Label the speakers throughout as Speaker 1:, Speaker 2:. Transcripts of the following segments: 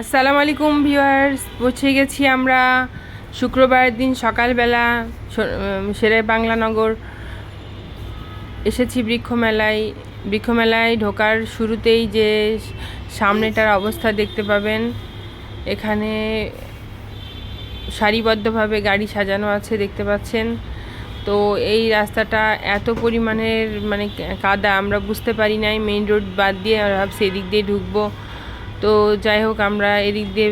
Speaker 1: আসসালামু আলাইকুম ভিউয়ার্স। পৌঁছে গেছি আমরা শুক্রবার দিন সকালবেলা সেরাই বাংলানগর। এসেছি বৃক্ষ মেলায় বৃক্ষ মেলায় ঢোকার শুরুতেই যে সামনেটার অবস্থা দেখতে পাবেন, এখানে সারিবদ্ধভাবে গাড়ি সাজানো আছে দেখতে পাচ্ছেন। তো এই রাস্তাটা এত পরিমাণের মানে কাদা, আমরা বুঝতে পারি নাই, মেইন রোড বাদ দিয়ে ভাবছি এদিক দিয়ে ঢুকবো। তো যাই হোক, আমরা এদিক দিয়ে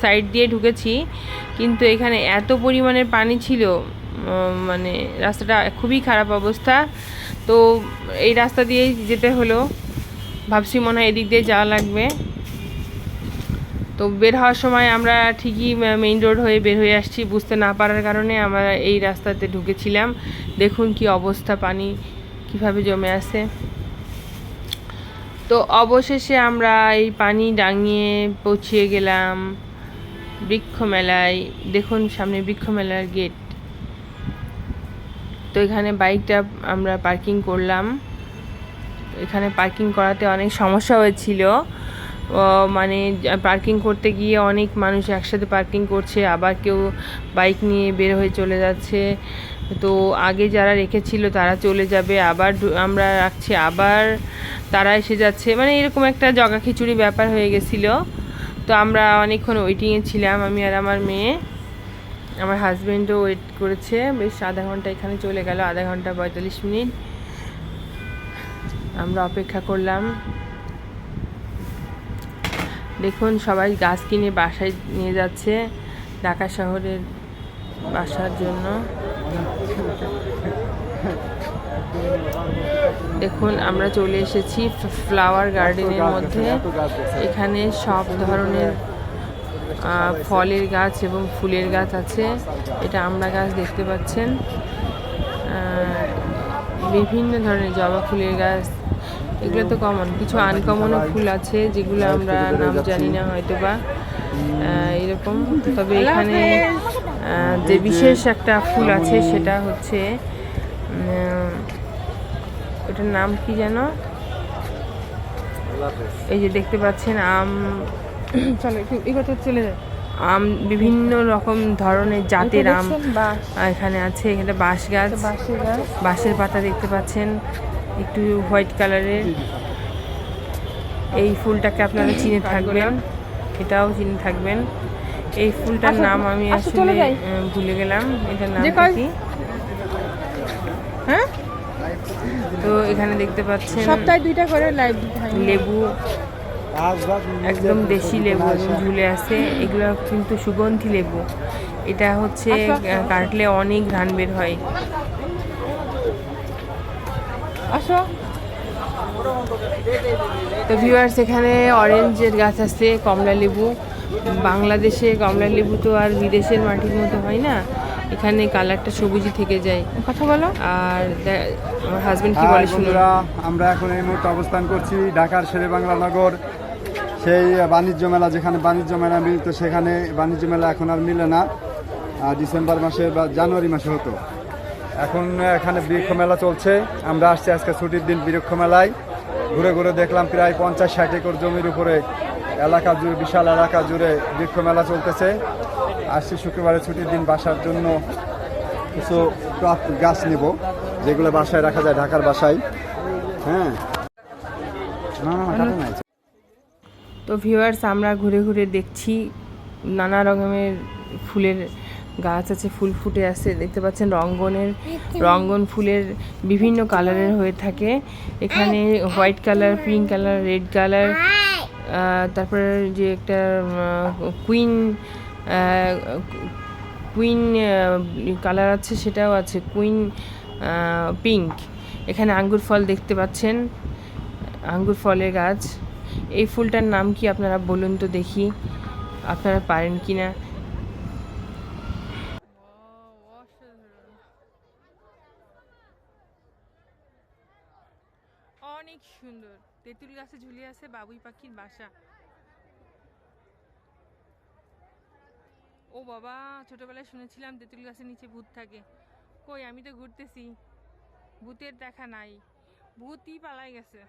Speaker 1: সাইড দিয়ে ঢুকেছি। কিন্তু এখানে এত পরিমাণের পানি ছিল মানে রাস্তাটা খুবই খারাপ অবস্থা। তো এই রাস্তা দিয়েই যেতে হলো। ভাবছি মনে হয় এদিক দিয়ে যাওয়া লাগবে। তো বের হওয়ার সময় আমরা ঠিকই মেইন রোড হয়ে বের হয়ে আসছি। বুঝতে না পারার কারণে আমরা এই রাস্তাতে ঢুকেছিলাম। দেখুন কি অবস্থা, পানি কীভাবে জমে আছে। তো অবশেষে আমরা এই পানি ডাঙিয়ে পৌঁছিয়ে গেলাম বৃক্ষ মেলায়। দেখুন সামনে বৃক্ষ মেলার গেট তো এখানে বাইকটা আমরা পার্কিং করলাম। এখানে পার্কিং করাতে অনেক সমস্যা হয়েছিল। মানে পার্কিং করতে গিয়ে অনেক মানুষ একসাথে পার্কিং করছে, আবার কেউ বাইক নিয়ে বের হয়ে চলে যাচ্ছে। তো আগে যারা রেখেছিল তারা চলে যাবে, আবার আমরা রাখছি, আবার তারা এসে যাচ্ছে। মানে এরকম একটা জগা খিচুড়ি ব্যাপার হয়ে গেছিল। তো আমরা অনেকক্ষণ ওয়েটিংয়ে ছিলাম, আমি আর আমার মেয়ে। আমার হাজব্যান্ডও ওয়েট করেছে, বেশ আধা ঘণ্টা এখানে চলে গেল, আধা ঘণ্টা পঁয়তাল্লিশ মিনিট। আমরা অপেক্ষা করলাম। দেখুন সবাই গাছ কিনে বাসায় নিয়ে যাচ্ছে ঢাকা শহরের বাসার জন্য। দেখুন আমরা চলে এসেছি ফ্লাওয়ার গার্ডেনের মধ্যে। এখানে সব ধরনের ফলের গাছ এবং ফুলের গাছ আছে। এটা আমরা গাছ দেখতে পাচ্ছেন। বিভিন্ন ধরনের জবা ফুলের গাছ এগুলো তো কমন কিছু আনকমনও ফুল আছে যেগুলো আমরা নাম জানি না হয়তো বা এরকম। তবে এখানে যে বিশেষ একটা ফুল আছে সেটা হচ্ছে ওটার নাম কি যেন? এই যে দেখতে পাচ্ছেন আম চলো একটু চলে যায় আম বিভিন্ন রকম ধরনের জাতের আম এখানে আছে এখানে বাঁশ গাছ। বাঁশের পাতা দেখতে পাচ্ছেন। একটু হোয়াইট কালারের। এই ফুলটাকে আপনারা চিনে থাকবেন। এটাও চিনে থাকবেন। এই ফুলটার নাম আমি আসলে ভুলে গেলাম। এটার নাম কি? হ্যাঁ? তো এখানে দেখতে পাচ্ছেন
Speaker 2: সপ্তাহে দুইটা করে লাইভ
Speaker 1: লেবু। একদম দেশি লেবু ঝুলে আছে। এগুলো কিন্তু সুগন্ধি লেবু। এটা হচ্ছে কাটলে অনেক ধান বের হয়।
Speaker 2: আসো।
Speaker 1: তো ভিউয়ার্স এখানে অরেঞ্জের গাছ আছে কমলা লেবু। বাংলাদেশে কমলা লেবু তো আর বিদেশের মাটির মতো হয় না। এখানে কালারটা সবুজই থেকে যায়।
Speaker 2: কথা বলো।
Speaker 1: আর আমার হাজবেন্ড কি বলে শুনুন।
Speaker 3: আমরা এখন এই মুহূর্তে অবস্থান করছি ঢাকার শেরে বাংলা নগর সেই বাণিজ্য মেলা যেখানে বাণিজ্য মেলা মিলত সেখানে বাণিজ্য মেলা এখন আর মিলে না। ডিসেম্বর মাসে বা জানুয়ারি মাসে হতো। এখন এখানে বৃক্ষ মেলা চলছে। আমরা আসছি আজকে ছুটির দিন বৃক্ষ মেলায় ঘুরে ঘুরে দেখলাম প্রায় পঞ্চাশ ষাট একর জমির উপরে এলাকা জুড়ে বিশাল এলাকা জুড়ে বৃক্ষ মেলা চলতেছে। আসছি শুক্রবারে ছুটির দিন বাসার জন্য কিছু গাছ নেব, যেগুলো বাসায় রাখা যায়, ঢাকার বাসায়। হ্যাঁ।
Speaker 1: তো ভিউয়ার্স আমরা ঘুরে ঘুরে দেখছি নানা রকমের ফুলের গাছ আছে ফুল ফুটে আছে দেখতে পাচ্ছেন রঙ্গনের রঙ্গন ফুলের বিভিন্ন কালারের হয়ে থাকে। এখানে white colour pink colour red colour তারপরে যে একটা কুইন কুইন কালার আছে সেটাও আছে কুইন পিঙ্ক। এখানে আঙ্গুর ফল দেখতে পাচ্ছেন আঙ্গুর ফলের গাছ। এই ফুলটার নাম কি আপনারা বলুন তো দেখি। আপনারা পারেন কি না তেঁতুল গাছে ঝুলে আছে বাবুই পাখির বাসা। ও বাবা, ছোটবেলায় শুনেছিলাম তেঁতুল গাছের নিচে ভূত থাকে। কই, আমি তো ঘুরতেছি। ভূতের দেখা নাই। ভূতই পালাই গেছে।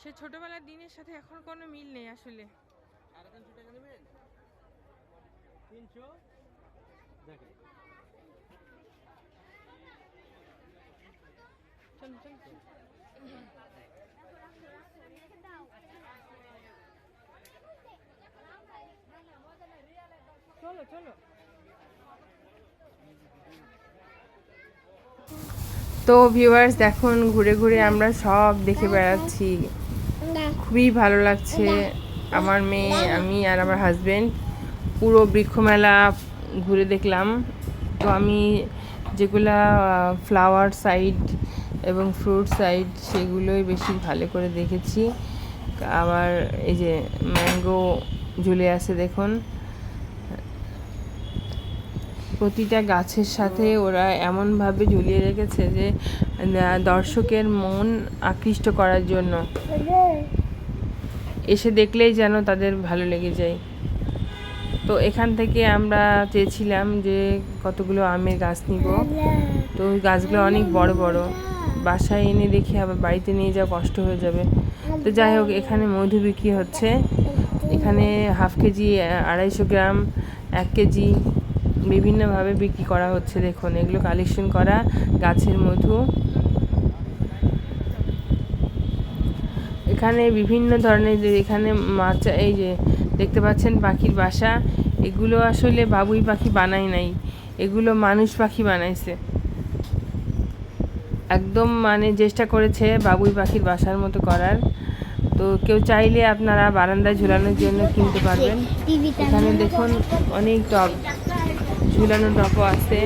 Speaker 1: সে ছোটবেলার দিনের সাথে এখন কোনো মিল নেই আসলে। চলো চলো চলো। তো ভিউয়ার্স দেখুন, ঘুরে ঘুরে আমরা সব দেখে বেড়াচ্ছি। খুবই ভালো লাগছে। আমার মেয়ে, আমি আর আমার হাজবেন্ড পুরো বৃক্ষমেলা ঘুরে দেখলাম। তো আমি যেগুলা ফ্লাওয়ার সাইড এবং ফ্রুট সাইড সেগুলোই বেশি ভালো করে দেখেছি। আবার এই যে ম্যাঙ্গো ঝুলে আছে দেখুন। প্রতিটা গাছের সাথে ওরা এমনভাবে ঝুলিয়ে রেখেছে যে দর্শকের মন আকৃষ্ট করার জন্য। এসে দেখলেই যেন তাদের ভালো লেগে যায়। তো এখান থেকে আমরা চেয়েছিলাম যে কতগুলো আমের গাছ নিব। তো গাছগুলো অনেক বড় বড়। বাসায় এনে দেখে আবার বাড়িতে নিয়ে যাওয়া কষ্ট হয়ে যাবে। তো যাই হোক, এখানে মধু বিক্রি হচ্ছে। এখানে হাফ কেজি, আড়াইশো গ্রাম, এক কেজি বিভিন্নভাবে বিক্রি করা হচ্ছে, দেখুন। এগুলো কালেকশন করা গাছের মধু। এখানে বিভিন্ন ধরনের এখানে মাছ, এই যে দেখতে পাচ্ছেন পাখির বাসা। এগুলো আসলে বাবুই পাখি বানায় নাই। এগুলো মানুষ পাখি বানাইছে। একদম মানে চেষ্টা করেছে বাবুই পাখির বাসার মতো করার। তো কেউ চাইলে আপনারা বারান্দায় ঝুলানোর জন্য কিনতে পারবেন। এখানে দেখুন অনেক টব ঝুলানো টপও আছে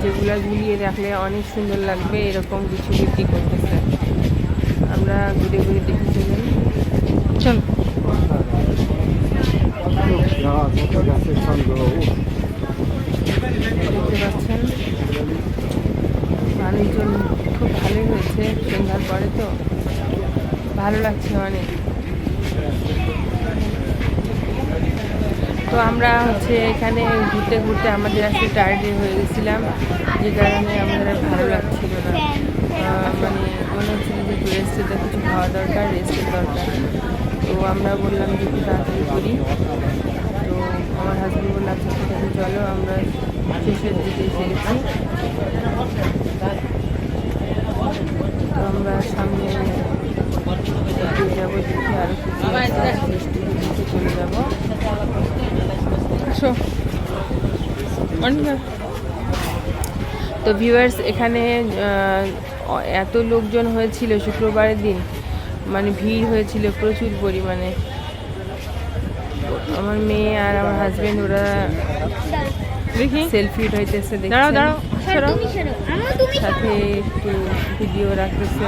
Speaker 1: যেগুলো ঝুলিয়ে রাখলে অনেক সুন্দর লাগবে এরকম কিছু বিক্রি করতেছে। আমরা ঘুরে ঘুরে দেখে চলেন। চল দেখতে পাচ্ছেন? মানুষজন খুব ভালোই হয়েছে সন্ধ্যার পরে তো। ভালো লাগছে অনেক। তো আমরা হচ্ছে এখানে ঘুরতে ঘুরতে আমাদের একটু টায়ার্ড হয়ে গেছিলাম, যে কারণে আমাদের আর ভালো লাগছিল না। মানে মনে হচ্ছিল যে একটু রেস্টেতে কিছু খাওয়া দরকার রেস্টের দরকার। তো আমরা বললাম যে একটু তাড়াতাড়ি করি। তো আমার হাজব্যান্ড বলল আচ্ছা চলো, আমরা শেষের দিকে আমরা সামনে যাব দেখি কিছু চলে যাব তো ভিউয়ার্স এখানে এত লোকজন হয়েছিল শুক্রবারের দিন। মানে ভিড় হয়েছিল প্রচুর পরিমাণে। আমার মেয়ে আর আমার হাজবেন্ড ওরা দেখি। সেলফি উঠাইতেছে দাঁড়াও দাঁড়াও সাথে একটু ভিডিও রাখতেছে।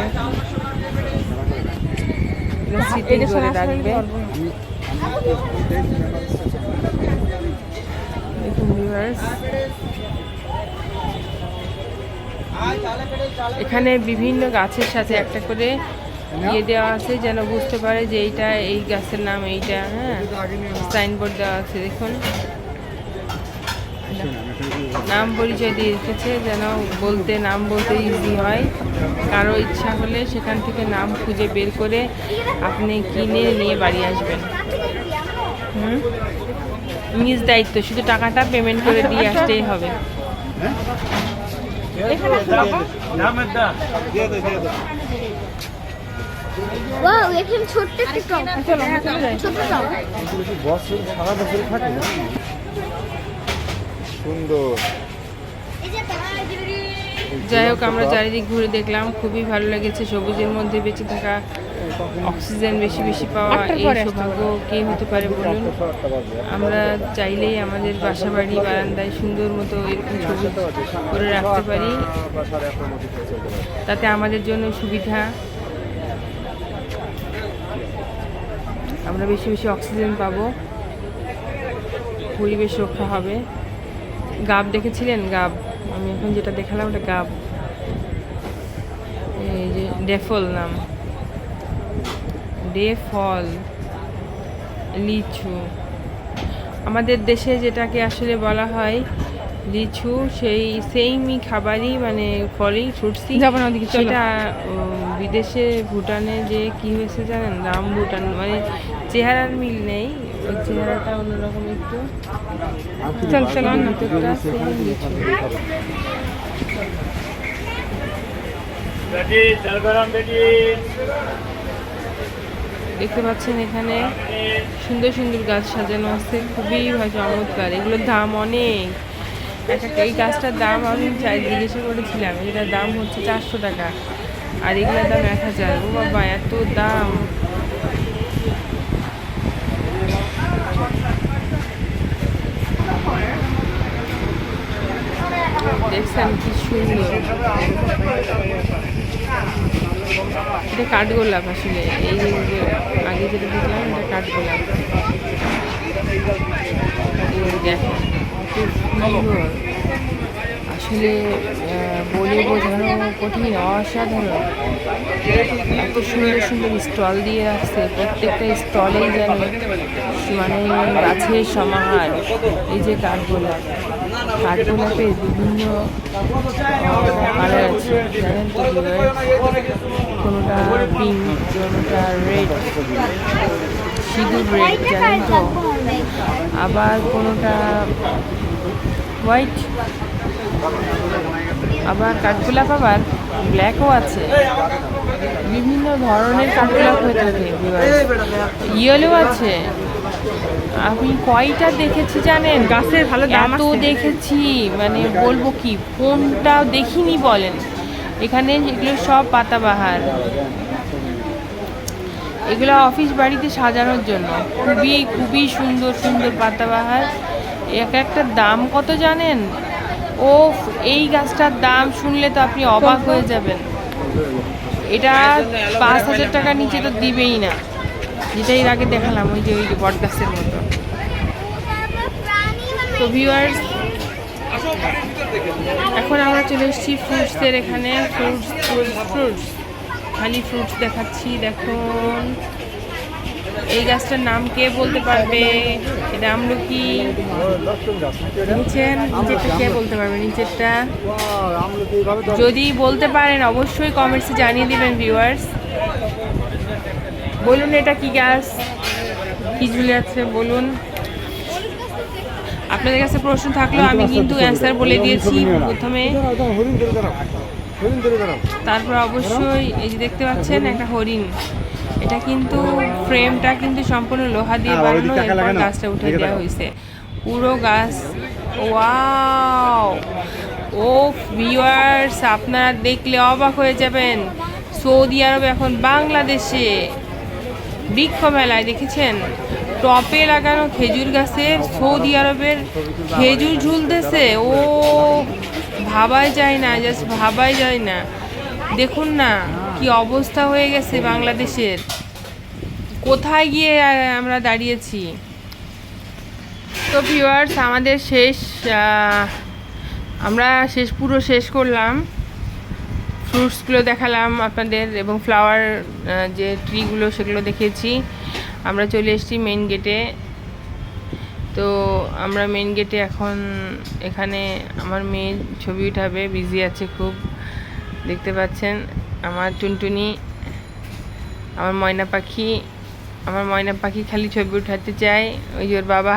Speaker 1: স্মৃতি করে রাখবে। এখানে বিভিন্ন গাছের সাথে একটা করে ইয়ে দেওয়া আছে যেন বুঝতে পারে যে এইটা এই গাছের নাম এইটা হ্যাঁ? সাইনবোর্ড দেওয়া আছে দেখুন। নাম পরিচয় দিয়ে রেখেছে যেন বলতে নাম বলতে ইজি হয়। কারও ইচ্ছা হলে সেখান থেকে নাম খুঁজে বের করে আপনি কিনে নিয়ে বাড়ি আসবেন। হুম? নিজ দায়িত্ব শুধু টাকাটা পেমেন্ট করে দিয়ে আসতেই হবে।
Speaker 2: ওয়াও এখানে ছোট্ট একটা টপ। চলো ছোট টপ।
Speaker 3: বছর সারা বছর থাকে না সুন্দর।
Speaker 1: যাই হোক আমরা চারিদিক ঘুরে দেখলাম খুবই ভালো লেগেছে। সবুজের মধ্যে বেঁচে থাকা অক্সিজেন বেশি বেশি পাওয়া এই সৌভাগ্য কে হতে পারে বলুন? আমরা চাইলেই আমাদের বাসা বাড়ি বারান্দায় সুন্দর মতো এরকম সবুজ করে রাখতে পারি। তাতে আমাদের জন্য সুবিধা। আমরা বেশি বেশি অক্সিজেন পাবো। পরিবেশ রক্ষা হবে। গাব দেখেছিলেন? গাব। আমি এখন যেটা দেখালাম ওটা গাব। এই যে ডেফল নাম। ডেফল। লিচু। আমাদের দেশে যেটাকে আসলে বলা হয় লিচু সেই সেইমই খাবারই মানে ফলই ফ্রুটসই সেটা বিদেশে ভুটানে যে কি হয়েছে জানেন? রাম ভুটান মানে চেহারার মিল নেই। চেহারাটা অন্যরকম একটু। চল চল দেখতে পাচ্ছেন এখানে সুন্দর সুন্দর গাছ সাজানো আছে, খুবই চমৎকার। এগুলোর দাম অনেক। এই গাছটার দাম আমি চাই জিজ্ঞাসা করেছিলাম, এটার দাম হচ্ছে চারশো টাকা। আর এগুলোর দাম এক হাজার। ও বাবা, এত দাম। দেখছেন কি সুন্দর এটা কাঠগোলাপ আসলে। এই যে আগে যেটা দেখলাম, এটা কাঠগোলাপ দেখেন সুন্দর। আসলে বলে বোঝানো কঠিন, অসাধারণ। এত সুন্দর সুন্দর স্টল দিয়ে রাখছে। প্রত্যেকটা স্টলেই যেন মানে গাছের সমাহার। এই যে কাঠগোলাপ কাঠগোলাপের বিভিন্ন কালার আছে। জানেন তো কোনোটা পিঙ্ক কোনোটা রেড সিঁদুর রেড জানেন তো? আবার কোনোটা হোয়াইট আবার কাঠগোলাপ আবার ব্ল্যাকও আছে। বিভিন্ন ধরনের কাঠগোলাপ হয়ে থাকে ইয়েলো আছে। আমি কয়টা দেখেছি জানেন?
Speaker 4: গাছের ভালো দাম আছে।
Speaker 1: দেখেছি মানে বলব কি কোনটা দেখিনি বলেন। এখানে এগুলো সব পাতাবাহার। এগুলো অফিস বাড়িতে সাজানোর জন্য। খুবই খুবই সুন্দর সুন্দর পাতাবাহার। এক একটা দাম কত জানেন? ও এই গাছটার দাম শুনলে তো আপনি অবাক হয়ে যাবেন। এটা পাঁচ হাজার টাকার নিচে তো দিবেই না। যেটা এর আগে দেখালাম ওই যে ওই বট গাছের মতো তো ভিউয়ার্স এখন আমরা চলে এসেছি ফ্রুটসের এখানে ফ্রুটস ফ্রুটস ফ্রুটস খালি ফ্রুটস দেখাচ্ছি, দেখুন। এই গাছটার নাম কে বলতে পারবে? এটা আমলকি। নিচের, নিচেরটা কে বলতে পারবে? নিচেরটা? যদি বলতে পারেন, অবশ্যই কমেন্টসে জানিয়ে দিবেন ভিউয়ার্স বলুন এটা কি গাছ? কি ঝুলে আছে? বলুন। আপনাদের কাছে প্রশ্ন থাকলেও আমি কিন্তু অ্যান্সার বলে দিয়েছি প্রথমে। তারপর অবশ্যই এই যে দেখতে পাচ্ছেন একটা হরিণ। এটা কিন্তু ফ্রেমটা কিন্তু সম্পূর্ণ লোহা দিয়ে বানানো এরপর গাছটা উঠে দেওয়া। হয়েছে। পুরো গাছ ওয়াও! ও ভিউয়ার্স আপনারা দেখলে অবাক হয়ে যাবেন। সৌদি আরব এখন বাংলাদেশে বৃক্ষ মেলায় দেখেছেন? টপে লাগানো খেজুর গাছের সৌদি আরবের খেজুর ঝুলতেছে। ও ভাবাই যায় না জাস্ট ভাবাই যায় না। দেখুন না, কি অবস্থা হয়ে গেছে বাংলাদেশের। কোথায় গিয়ে আমরা দাঁড়িয়েছি? তো ভিউয়ার্স আমাদের শেষ আমরা শেষ, পুরো শেষ করলাম। ফ্রুটসগুলো দেখালাম আপনাদের এবং ফ্লাওয়ার যে ট্রিগুলো সেগুলো দেখিয়েছি। আমরা চলে এসেছি মেন গেটে তো আমরা মেন গেটে এখন এখানে আমার মেয়ের ছবি উঠাবে বিজি আছে খুব। দেখতে পাচ্ছেন, আমার টুনটুনি, আমার ময়না পাখি। আমার ময়না পাখি খালি ছবি উঠাতে চায়, ওই ওর বাবা